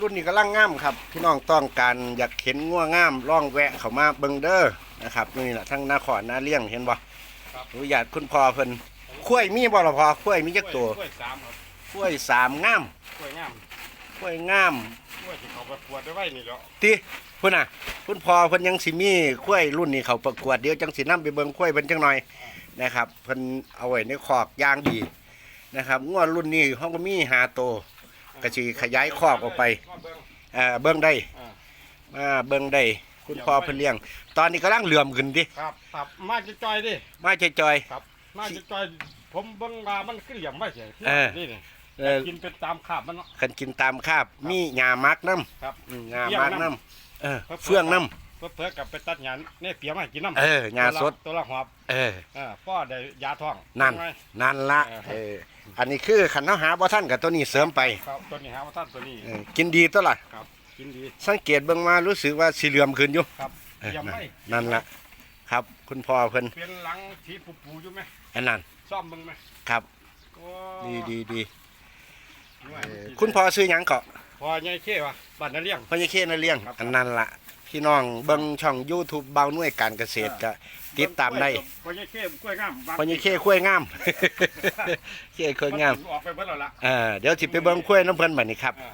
รุ่นนี้กำลังงามครับ พี่น้องต้องการอยากเห็นงัวงามล่องแวะเข้ามาเบิงเด้อนะครับนี่แหละทั้งนาขอนนาเลี้ยงเห็นบ่อนุญาตคุณพ่อเพิ่นข้วยมีบ่ล่ะพ่อข้วยมีจักตัวกล้วยสามครับข้วยสามงามกล้วยงามข้วยงามกล้วยที่เขาประกวดได้ไว้นี่แหล้วติพุ่นน่ะคุณพ่อเพิ่นยังสิมีข้วยรุ่นนี้เขาประกวดเดี๋ยวจังสินํไปเบิ่งข้วยเพิ่นจังหน่อยนะครับเพิ่นเอาไว้ในคอกอย่างดีนะครับงัวรุ่นนี้เฮาก็มีหาโตว ก็สิขยายคอกออกไปมาเบิ่งเอ่อเบิ่งได้อ่ามาเบิ่งได้คุณพ่อเพิ่นเลี้ยง ตอนนี้กำลังเหลื่อมขึ้นดิครับครับมาจะจอยดิมาจอยครับมาจะจอยผมเบิ่งว่ามันขึ้นเหลี่ยมไม่ใช่เออนี่นี่ๆเอ่อกินเป็นตามคาบมันเนาะคันกินตามคาบมีหญ้ามักน้ครับำอืมหญ้ามักน้ำเออเฟื่องน้เพื่อเพื่อกับไปตัดหยาเนี่ยเปียมาให้กินน้ำเออหญ้าสดตัวละหอบำเอออ่าพ่อได้ยาท้องนั่นไงนั่นละเออเอออันนี้คือขันเนาหาบ่ท่านกับตัวนี้เสริมไปครับตัวนี้หาว่าท่านตัวนี้เออกินดีตัวละครับกินดี สังเกตเบิ่งมารู้สึกว่าสีเหลื่อมขึ้นอยู่ครับเออยังนั่นไม่นั่นละครับ คุณพ่อเพิ่นเปลี่ยนหลังทีปูปูอยู่ไหมอันนั้นซ่อมมึงไหมครับ โอ้ดีดีดีหน่วยเออคุณพ่อซื้อหยังเกาะพอใหญ่เขี้วะบ้านนาเลี้ยงพ่อยังเคนะเลี้ยง ครับ อันนั้นละ พี่น้องเบิ่งช่อง YouTube เบาหน่วยการเกษตรก็ติดตามได้พอใหญ่เขี้กล้วยงามพ่อยังเคคุ้วยงามเคคุ้วยงาม ออกไปเบิดแล้วล่ะ เออเดี๋ยวสิไปเบิ่งคุ้วยน้ำเพิ่นบัดนี้ครับ อ่า